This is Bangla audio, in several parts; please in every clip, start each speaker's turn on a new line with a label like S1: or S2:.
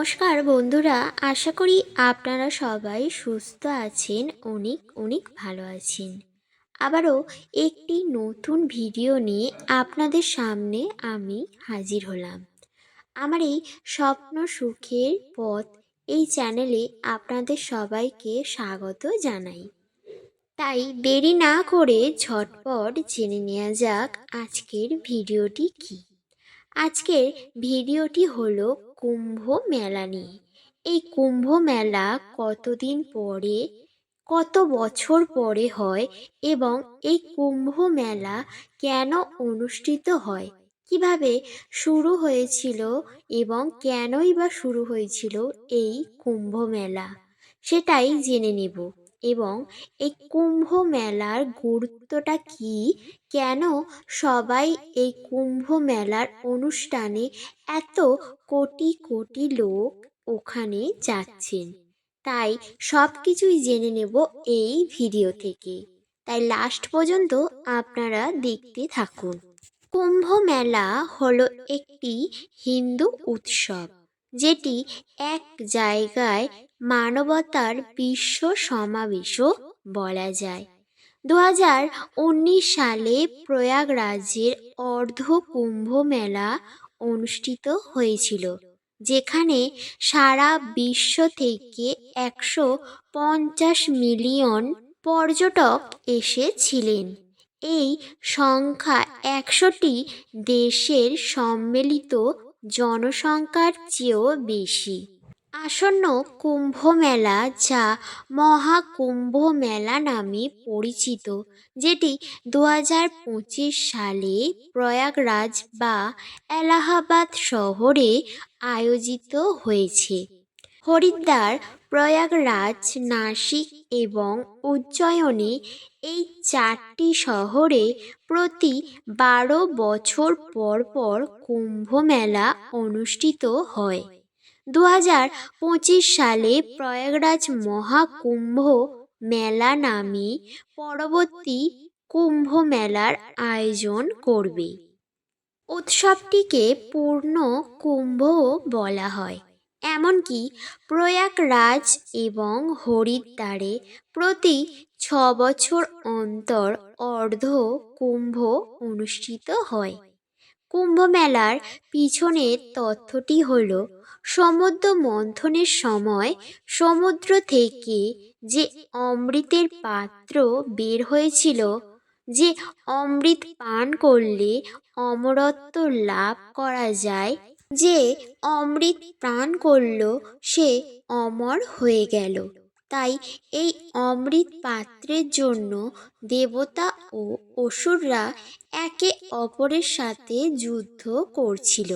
S1: নমস্কার বন্ধুরা, আশা করি আপনারা সবাই সুস্থ আছেন, অনেক অনেক ভালো আছেন। আবারও একটি নতুন ভিডিও নিয়ে আপনাদের সামনে আমি হাজির হলাম। আমার এই স্বপ্ন সুখের পথ এই চ্যানেলে আপনাদের সবাইকে স্বাগত জানাই। তাই দেরি না করে ঝটপট জেনে নেওয়া যাক আজকের ভিডিওটি কী। আজকের ভিডিওটি হলো কুম্ভ মেলা নিয়ে এই কুম্ভ মেলা কতদিন পরে, কত বছর পরে হয় এবং এই কুম্ভ মেলা কেন অনুষ্ঠিত হয়? কীভাবে শুরু হয়েছিল এবং কেনই বা শুরু হয়েছিল এই কুম্ভ মেলা? সেটাই জেনে নেব। এবং এই কুম্ভ মেলার গুরুত্বটা কী? কেন সবাই এই কুম্ভ মেলার অনুষ্ঠানে এত কোটি কোটি লোক ওখানে যাচ্ছেন? তাই সব কিছুই জেনে নেব এই ভিডিও থেকে। তাই লাস্ট পর্যন্ত আপনারা দেখতে থাকুন। কুম্ভ মেলা হলো একটি হিন্দু উৎসব, যেটি এক জায়গায় মানবতার বিশ্ব সমাবেশও বলা যায়। দু হাজার উনিশ সালে প্রয়াগরাজের অর্ধ কুম্ভ মেলা অনুষ্ঠিত হয়েছিল, যেখানে সারা বিশ্ব থেকে একশো পঞ্চাশ মিলিয়ন পর্যটক এসেছিলেন। এই সংখ্যা একশোটি দেশের সম্মিলিত জনসংখ্যার চেয়েও বেশি। আসন্ন কুম্ভ মেলা যা মহাকুম্ভ মেলা নামে পরিচিত, যেটি দু হাজার পঁচিশ সালে প্রয়াগরাজ বা এলাহাবাদ শহরে আয়োজিত হয়েছে। হরিদ্বার, প্রয়াগরাজ, নাসিক এবং উজ্জয়নে এই চারটি শহরে প্রতি বারো বছর পর পর কুম্ভ মেলা অনুষ্ঠিত হয়। দু হাজার পঁচিশ সালে প্রয়াগরাজ মহাকুম্ভ মেলা নামে পরবর্তী কুম্ভ মেলার আয়োজন করবে। উৎসবটিকে পূর্ণ কুম্ভও বলা হয়। এমনকি প্রয়াগরাজ এবং হরিদ্বারে প্রতি ছ বছর অন্তর অর্ধ কুম্ভ অনুষ্ঠিত হয়। কুম্ভ মেলার পিছনের তথ্যটি হল সমুদ্র মন্থনের সময় সমুদ্র থেকে যে অমৃতের পাত্র বের হয়েছিল, যে অমৃত পান করলে অমরত্ব লাভ করা যায়, যে অমৃত পান করল সে অমর হয়ে গেল। তাই এই অমৃত পাত্রের জন্য দেবতা ও অসুররা একে অপরের সাথে যুদ্ধ করছিল।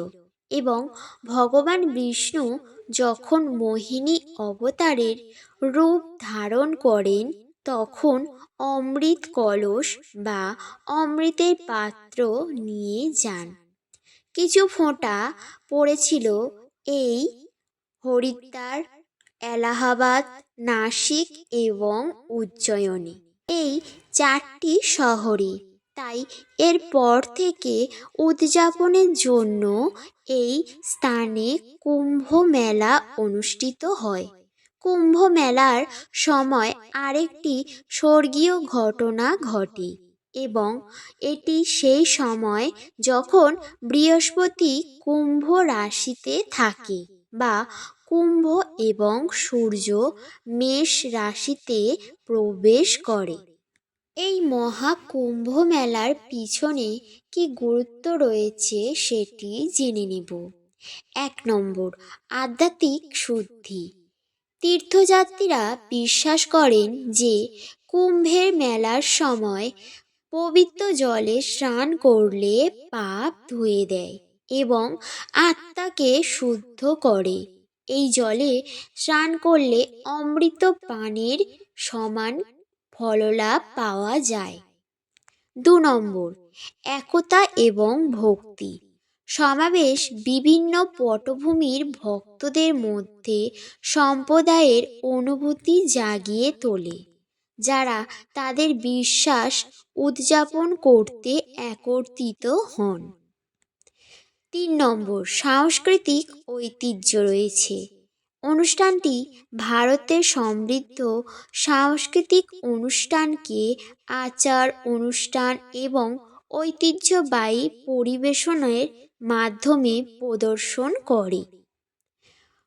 S1: এবং ভগবান বিষ্ণু যখন মোহিনী অবতারের রূপ ধারণ করেন, তখন অমৃত কলস বা অমৃতের পাত্র নিয়ে যান। কিছু ফোঁটা পড়েছিল এই হরিদ্বার, এলাহাবাদ, নাসিক এবং উজ্জয়নে। এই চারটি শহরে তাই এরপর থেকে উদযাপনের জন্য এই স্থানে কুম্ভ মেলা অনুষ্ঠিত হয়। কুম্ভ মেলার সময় আরেকটি স্বর্গীয় ঘটনা ঘটে এবং এটি সেই সময় যখন বৃহস্পতি কুম্ভ রাশিতে থাকে বা কুম্ভ এবং সূর্য মেষ রাশিতে প্রবেশ করে। এই মহাকুম্ভ মেলার পিছনে কি গুরুত্ব রয়েছে সেটি জেনে নেব। এক নম্বর, আধ্যাত্মিক শুদ্ধি। তীর্থযাত্রীরা বিশ্বাস করেন যে কুম্ভের মেলার সময় পবিত্র জলে স্নান করলে পাপ ধুয়ে দেয় এবং আত্মাকে শুদ্ধ করে। এই জলে স্নান করলে অমৃত পানের সমান ফললাভ পাওয়া যায়। দু নম্বর, একতা এবং ভক্তি। সমাবেশ বিভিন্ন পটভূমির ভক্তদের মধ্যে সম্প্রদায়ের অনুভূতি জাগিয়ে তোলে, যারা তাদের বিশ্বাস উদযাপন করতে একত্রিত হন। তিন নম্বর, সাংস্কৃতিক ঐতিহ্য রয়েছে। অনুষ্ঠানটি ভারতের সমৃদ্ধ সাংস্কৃতিক অনুষ্ঠানকে আচার অনুষ্ঠান এবং ঐতিহ্যবাহী পরিবেশনের মাধ্যমে প্রদর্শন করে।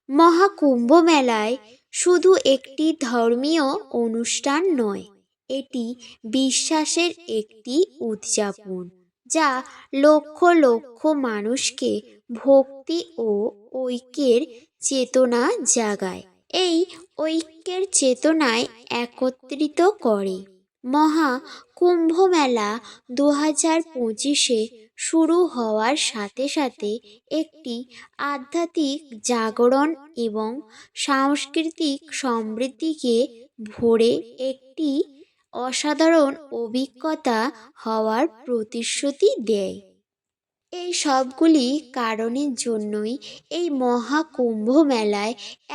S1: মহাকুম্ভ মেলায় শুধু একটি ধর্মীয় অনুষ্ঠান নয়, এটি বিশ্বাসের একটি উদযাপন, যা লক্ষ লক্ষ মানুষকে ভক্তি ও ঐক্যের চেতনা জাগায়। এই ঐক্যের চেতনায় একত্রিত করে। মহা কুম্ভ মেলা দু হাজার পঁচিশে শুরু হওয়ার সাথে সাথে একটি আধ্যাত্মিক জাগরণ এবং সাংস্কৃতিক সমৃদ্ধিকে ভরে একটি অসাধারণ অভিজ্ঞতা হওয়ার প্রতিশ্রুতি দেয়। এই সবগুলি কারণের জন্যই এই মহাকুম্ভ মেলায়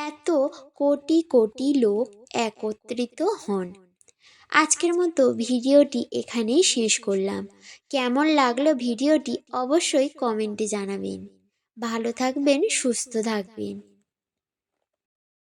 S1: এত কোটি কোটি লোক একত্রিত হন। আজকের মতো ভিডিওটি এখানেই শেষ করলাম। কেমন লাগল ভিডিওটি অবশ্যই কমেন্টে জানাবেন। ভালো থাকবেন, সুস্থ থাকবেন।